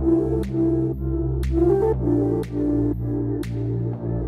Thank you.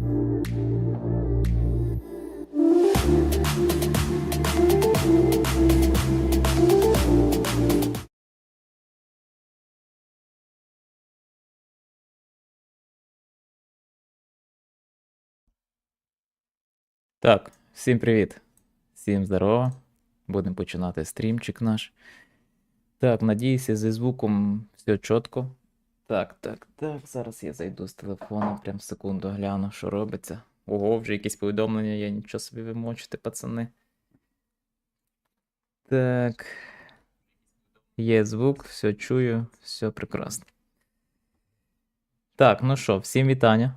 Так, всім привіт. Всім здорово. Будемо починати стрімчик наш. Так, надіюся, зі звуком все чітко. Так, так, так. Зараз я зайду з телефону, прям секунду гляну, що робиться. Ого, вже якісь повідомлення, я нічого собі ви мочите, пацани. Так. Є звук, все чую, все прекрасно. Так, ну що, всім вітання.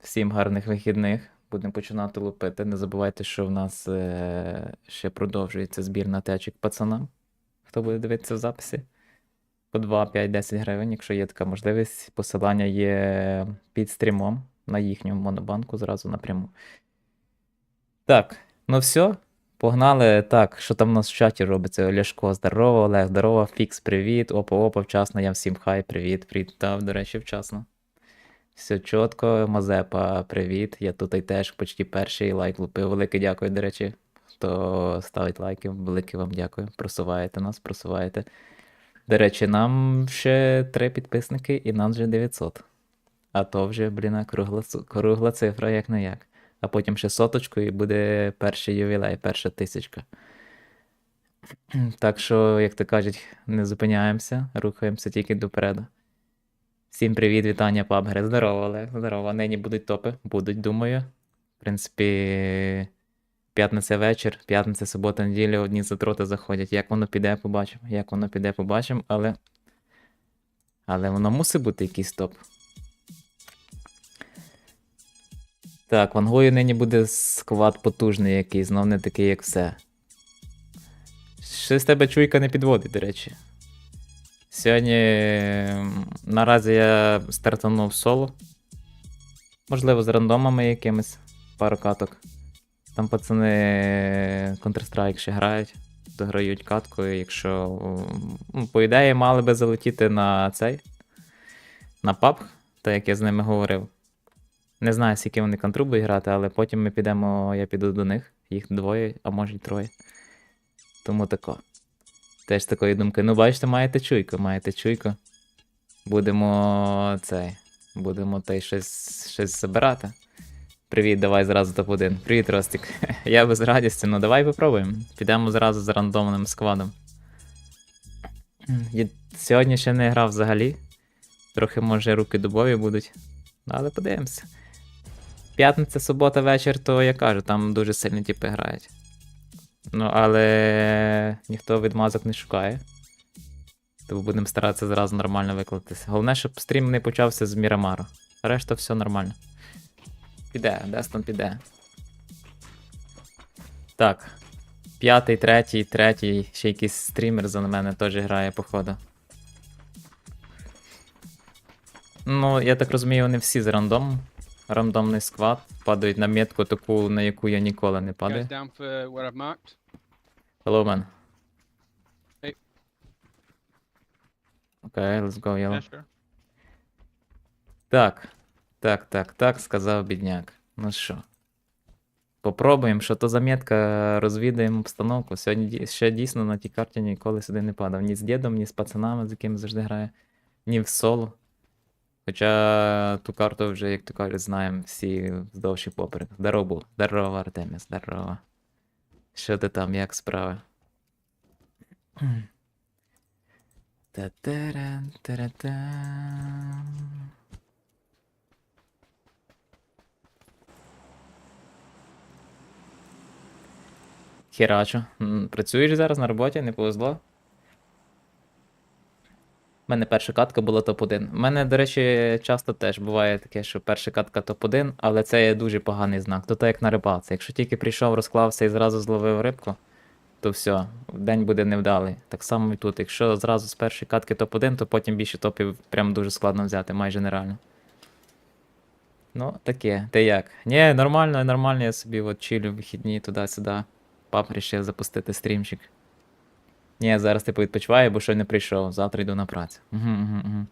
Всім гарних вихідних. Будемо починати лупити. Не забувайте, що в нас е, ще продовжується збір на течик пацанам. Хто буде дивитися в записі? По 2, 5, 10 гривень, якщо є така можливість. Посилання є під стрімом на їхню монобанку зразу напряму. Так, ну все. Погнали. Так, що там у нас в чаті робиться? Ляшко, здорово, Олег, здорово, Фікс, привіт. Опа, опа, вчасно, я всім хай, привіт, привіт. Дав, до речі, вчасно. Все чітко, Мазепа, привіт. Я тут і теж почти перший лайк лупив. Велике дякую, до речі. Хто ставить лайки, велике вам дякую. Просуваєте нас, просуваєте. До речі, нам ще три підписники і нам вже 900. А то вже, блін, кругла, кругла цифра, як не як. А потім ще соточку і буде перший ювілей, перша тисячка. Так що, як то кажуть, не зупиняємося, рухаємося тільки допереду. Всім привіт, вітання, пабгери. Здорово, Олег, здорово. Нині будуть топи, будуть, думаю. В принципі, п'ятниця вечір, п'ятниця, субота, неділя, одні затроти заходять. Як воно піде, побачимо. Як воно піде, побачимо, але. Але воно мусить бути якийсь топ. Так, вангою нині буде сквад потужний який, знов не такий, як все. Щось тебе чуйка не підводить, до речі. Сьогодні наразі я стартанув соло. Можливо, з рандомами якимись пару каток. Там пацани Counter-Strike ще грають, дограють катку, якщо. ну, По ідеї, мали би залетіти на цей. На паб, так як я з ними говорив. Не знаю, скільки вони контру будуть грати, але потім ми підемо, я піду до них. Їх двоє, а може й троє. Тому тако. Теж такої думки. Ну, бачите, маєте чуйку, маєте чуйку. Будемо цей. Будемо той щось, щось забирати. Привіт, давай зразу топ-1. Привіт, Ростик. Я без радісті, ну давай попробуємо. Підемо зразу з рандомним складом. Я сьогодні ще не грав взагалі. Трохи, може, руки дубові будуть. Але подивимося. П'ятниця, субота, вечір, то я кажу, там дуже сильні тіпи грають. Ну, але ніхто відмазок не шукає. Тому будемо старатися зразу нормально виклатися. Головне, щоб стрім не почався з Мірамару. Решта все нормально. Піде, Дестон піде. Так. П'ятий, третій, третій, ще якийсь стрімер за мене теж грає, походу. Ну, я так розумію, вони всі з рандомом. Рандомний склад. Падають на метку таку, на яку я ніколи не падаю. Hello, man. Hey. Окей, let's go, yellow. Yeah, sure. Так. Так, так, так, сказав бідняк. Ну що? Попробуємо, що то за метка, розвідаємо обстановку. Сьогодні ще дійсно на тій карті ніколи сюди не падав. Ні з дідом, ні з пацанами, з якими завжди грає, ні в соло. Хоча ту карту вже, як то кажуть, знаємо всі вздовж і поперек. Здорово, здорово, Артемія, здорово. Що ти там, як справи? Та-таран, таратан. Херачу. М, Працюєш зараз на роботі, не повезло. Мене перша катка була топ-1. У мене, до речі, часто теж буває таке, що перша катка топ-1, але це є дуже поганий знак. То так як на рибалці. Якщо тільки прийшов, розклався і зразу зловив рибку, то все, день буде невдалий. Так само і тут. Якщо зразу з першої катки топ-1, то потім більше топів прям дуже складно взяти, майже нереально. Ну, таке. Ти як? Ні, нормально, нормально, я собі от чилю вихідні туди-сюди. Пап рішив запустити стрімчик. Ні, зараз типу відпочиваю, бо ще не прийшов. Завтра йду на працю. Угу, угу, угу.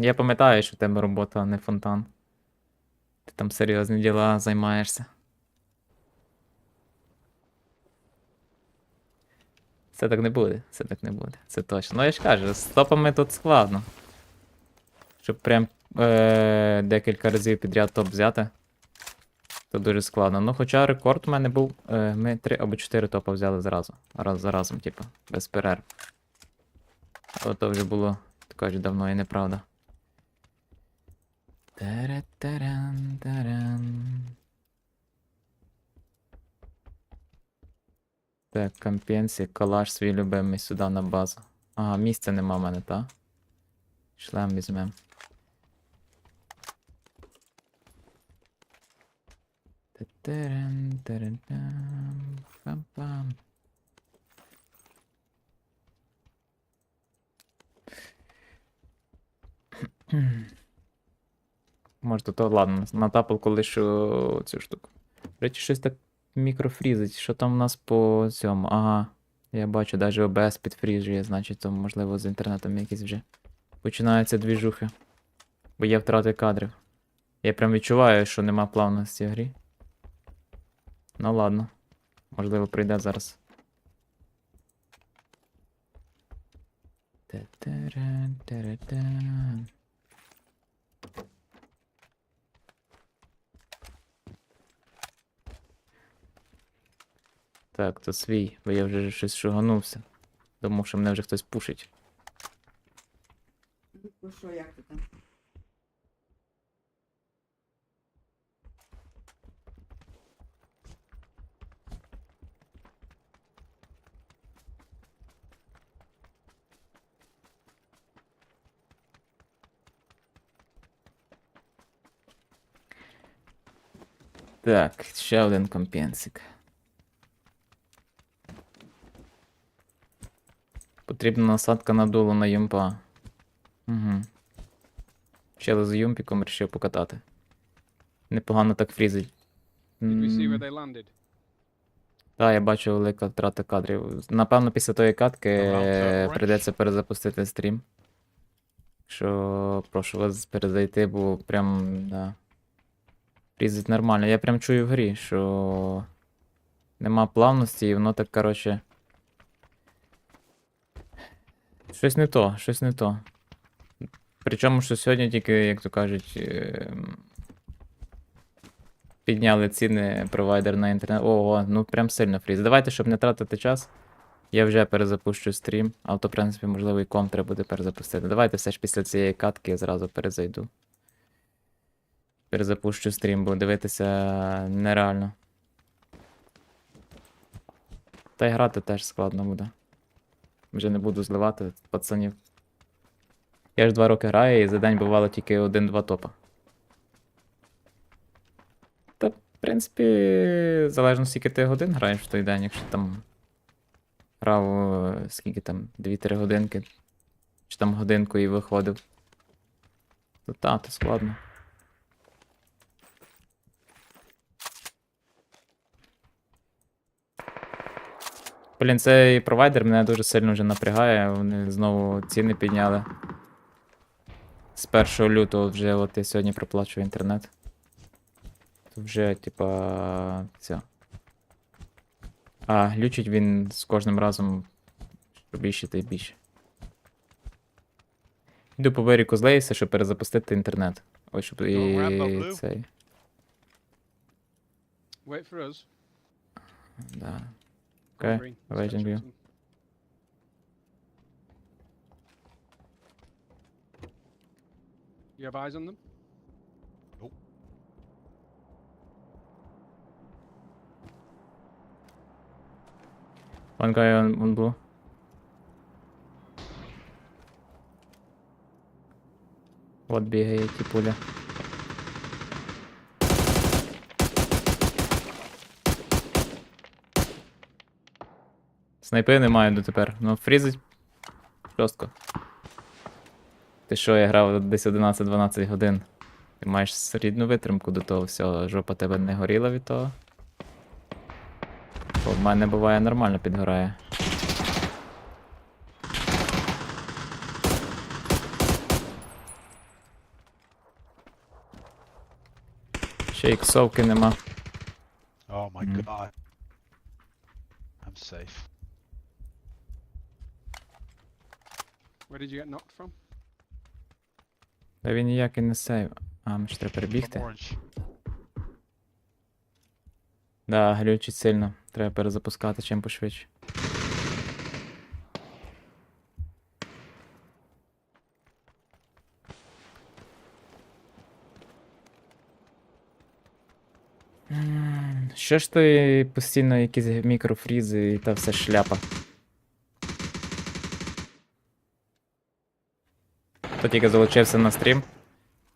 Я пам'ятаю, що в тебе робота, а не фонтан. Ти там серйозні діла займаєшся. Це так не буде, це так не буде, це точно. Ну я ж кажу, з топами тут складно. Щоб прям е- декілька разів підряд топ взяти. То дуже складно. Ну, хоча рекорд у мене був. Е, ми 3 або 4 топа взяли зразу. Раз за разом, типу, без перерв. Але то вже було, так кажуть, давно і неправда. Таран, таран. Так, компенсі, калаш свій любимий сюди на базу. Ага, місця нема в мене, та? Шлем візьмем. Та-таран, таран-там, пам-пам. Може, то, ладно, на тапалку лишу цю штуку. Речі, щось так мікрофрізить. Що там у нас по цьому? Ага. Я бачу, навіть OBS підфріжує, значить, то можливо з інтернетом якісь вже починаються двіжухи. Бо є втрати кадрів. Я прям відчуваю, що нема плавності в грі. Ну ладно. Можливо, прийде зараз. Так, то свій, бо я вже щось шуганувся. Думав, що мене вже хтось пушить. Ну що, як ти там? Так, ще один компенсик. Потрібна насадка на дуло на юмпа. Угу. Ще з юмпіком вирішив покатати. Непогано так фрізить. Так, я бачу велика втрата кадрів. Напевно, після тої катки прийдеться перезапустити стрім. Що прошу вас перезайти, бо прям, да. Різать нормально. Я прям чую в грі, що нема плавності, і воно так, коротше. Щось не то, щось не то. Причому, що сьогодні тільки, як то кажуть, ем, підняли ціни провайдер на інтернет. Ого, ну прям сильно фріз. Давайте, щоб не тратити час. Я вже перезапущу стрім, але то, в принципі, можливо, і ком треба буде перезапустити. Давайте все ж після цієї катки я зразу перезайду. Перезапущу стрім, бо дивитися нереально. Та й грати теж складно буде. Вже не буду зливати пацанів. Я ж два роки граю і за день бувало тільки один-два топа. Та, в принципі, залежно скільки ти годин граєш в той день, якщо там грав скільки там, 2-3 годинки, чи там годинку і виходив. То та, то складно. Блін, цей провайдер мене дуже сильно вже напрягає. Вони знову ціни підняли. З 1 лютого вже от я сьогодні проплачую інтернет. То вже, типа, все. А глючить він з кожним разом що більше та й більше. Йду по берегу злеюся, щоб перезапустити інтернет. Ой, щоб і цей. Wait for us. Да. Go Okay, green. awaiting Stretch you. them. You have eyes on them? One guy on, on blue. От бігає ті пуля. Снайпи немає дотепер. Ну, фрізить жорстко. Ти що, я грав десь 11-12 годин. Ти маєш рідну витримку до того всього, жопа тебе не горіла від того. Бо в мене буває нормально підгорає. Ще іксовки нема. My Mm. god. I'm safe. Where did you get knocked from? Та він ніякий не сейв. А, ми ж треба перебігти. orange. Да, глючить сильно. Треба перезапускати чим пошвидше. Що ж ти постійно якісь мікрофрізи і та все шляпа? Хто тільки залучився на стрім.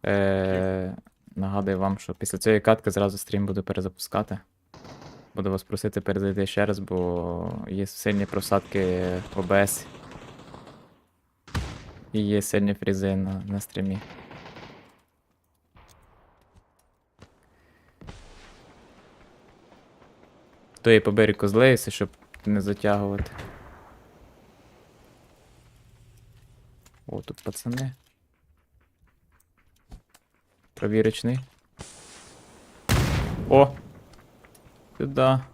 Е, нагадую вам, що після цієї катки зразу стрім буду перезапускати. Буду вас просити перезайти ще раз, бо є сильні просадки в OBS. І є сильні фрізи на, на стрімі. То і по берегу щоб не затягувати. О, тут пацани. Провірочний. О! Сюда.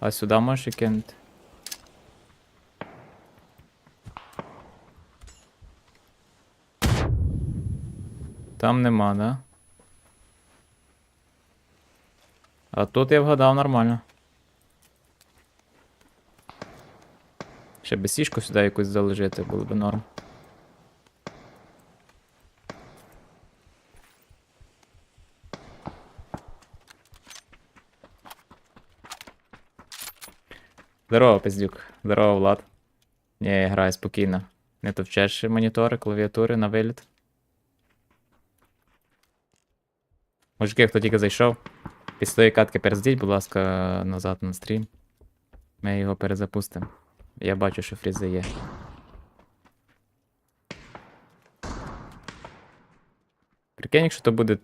А сюди можеш і кинути. Там нема, да? А тут я вгадав нормально. Ще бесішку сюди якусь залежити, було б норм. Здорово, пиздюк. Здорово, Влад. Ні, я граю спокійно. Не товчеш монітори, клавіатури на виліт. Мужики, хто тільки зайшов, після тої катки перездіть, будь ласка, назад на стрім. Ми його перезапустимо. Я бачу, що фрізи є. Прикинь, якщо то буде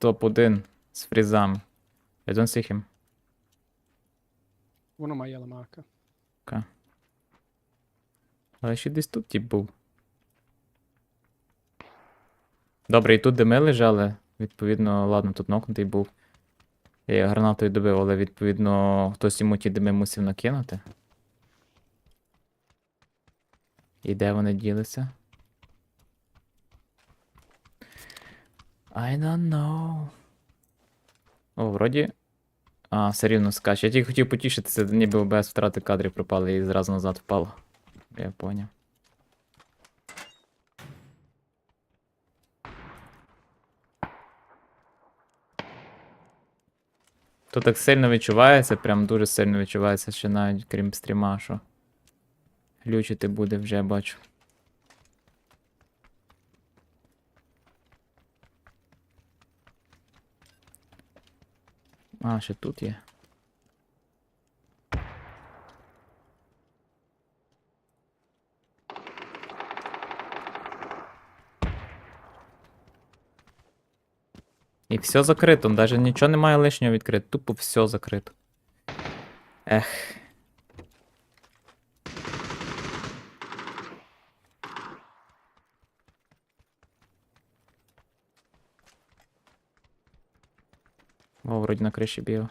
топ-1 з фрізами. I don't see him. One on my yellow. Але ще десь тут тип був. Добре, і тут де ми лежали, відповідно, ладно, тут нокнутий був. Я гранатою добив, але відповідно хтось йому ті дими мусив накинути. І де вони ділися? I don't know. О, вроді. А, все рівно скаче. Я тільки хотів потішитися, ніби без втрати кадрів пропали і зразу назад впало. Я поняв. То так сильно відчувається, прям дуже сильно відчувається, що навіть крім стріма, що глючити буде вже бачу. А, ще тут є. І все закрито, навіть нічого немає лишнього відкрити, тупо все закрито. Ех. О, вроді на криші бігав.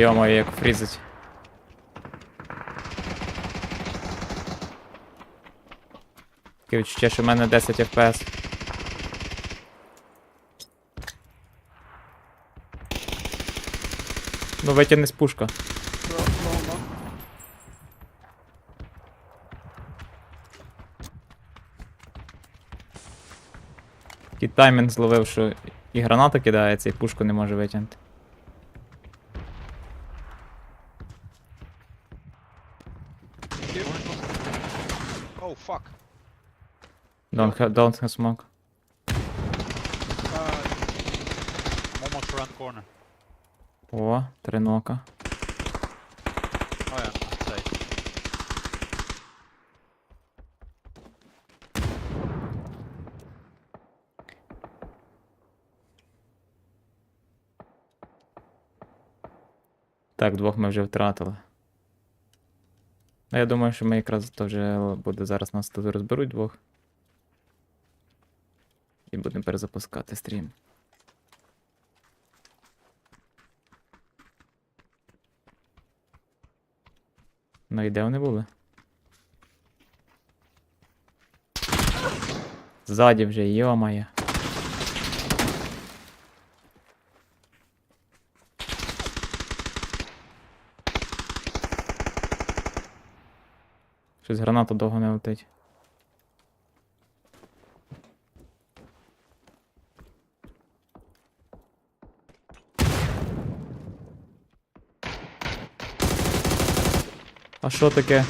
Йо-моє, як фрізить. Таке відчуття, що в мене 10 FPS. Ну, витягни з пушка. Такий таймінг зловив, що і граната кидається, і пушку не може витягнути. Oh fuck. Don't have smoke. Almost around corner. О, три нока. Oh yeah, I'm safe. Так, двох ми вже втратили. Ну, я думаю, що ми якраз то вже буде зараз нас тут розберуть двох. Будемо перезапускати стрім. Ну і де вони були? Ззаді вже, йо-моє. Щось граната довго не летить. що таке?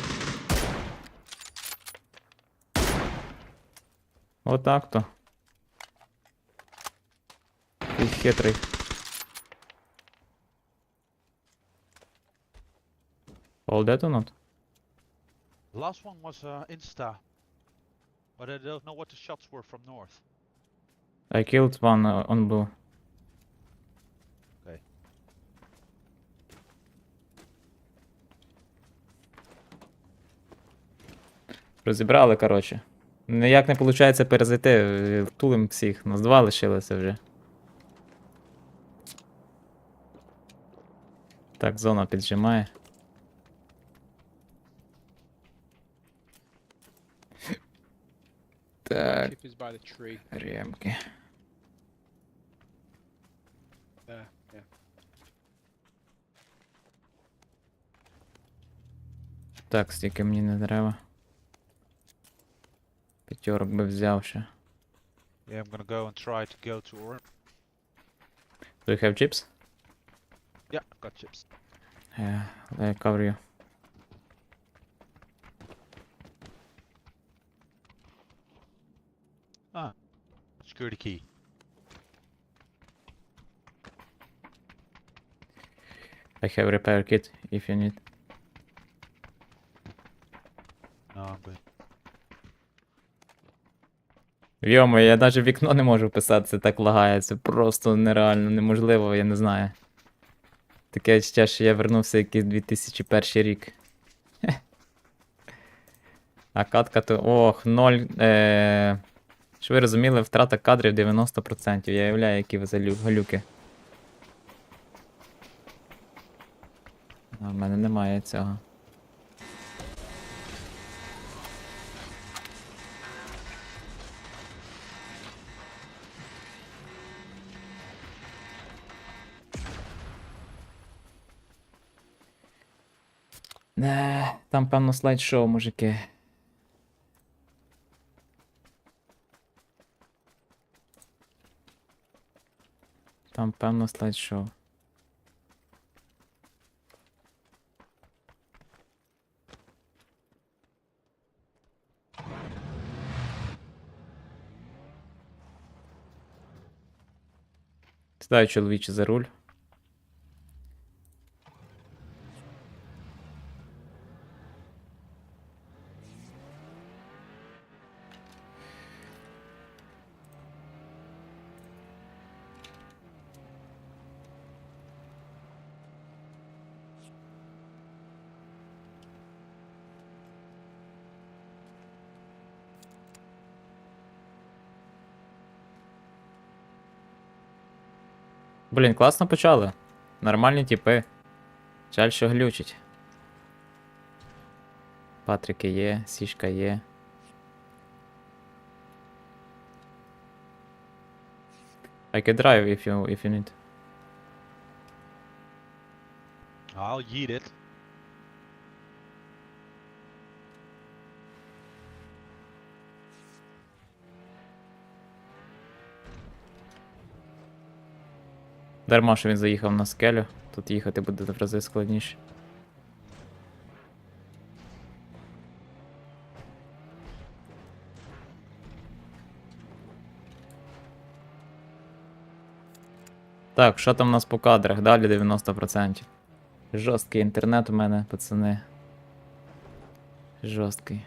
Отак то. Ти хитрий. All dead or not? The last one was uh, Insta. But I don't know what the shots were from north. I killed one uh, on blue. Розібрали, коротше. Ніяк не виходить перезайти. е, Тулим всіх. Нас два лишилося вже. Так, зона піджимає. Так, ремки. Yeah. Так, стільки мені не треба. П'ятерок би взяв ще. Yeah, I'm gonna go and try to go to orange. Do you have chips? Yeah, I've got chips. Yeah, I cover you. Ah, security key. I have repair kit if you need. Йомо, я навіть вікно не можу писати, це так лагає. Це просто нереально, неможливо, я не знаю. Таке відчуття, що я вернувся якийсь 2001 рік. А катка то. Ох, 0. Е... Що ви розуміли, втрата кадрів 90%. Я уявляю, які ви залю- галюки. А в мене немає цього. Не, там певно слайд-шоу, мужики. Там певно слайд-шоу. Сідаю чоловіче за руль. Блін, класно почали. Нормальні типи. Жаль, що глючить. Патрики є, сішка є. I can drive if you if you need. I'll yeet it. Дарма, що він заїхав на скелю. Тут їхати буде в рази складніше. Так, що там у нас по кадрах? Далі 90%. Жорсткий інтернет у мене, пацани. Жорсткий.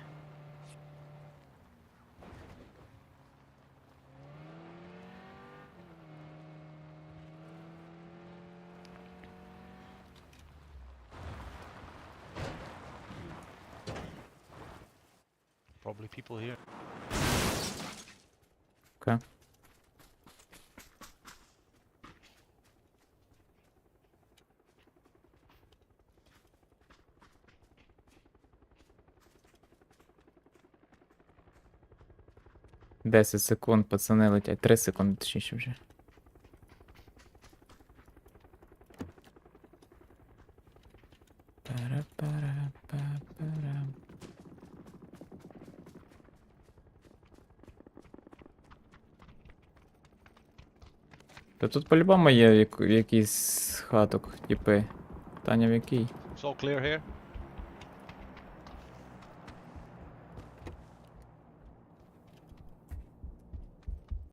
Окей. Десять секунд, пацани летять. Три секунди, точніше вже. Пара-пара-па-пара. Та тут по-любому є як- якийсь хаток, типи. Таня в який? It's clear here.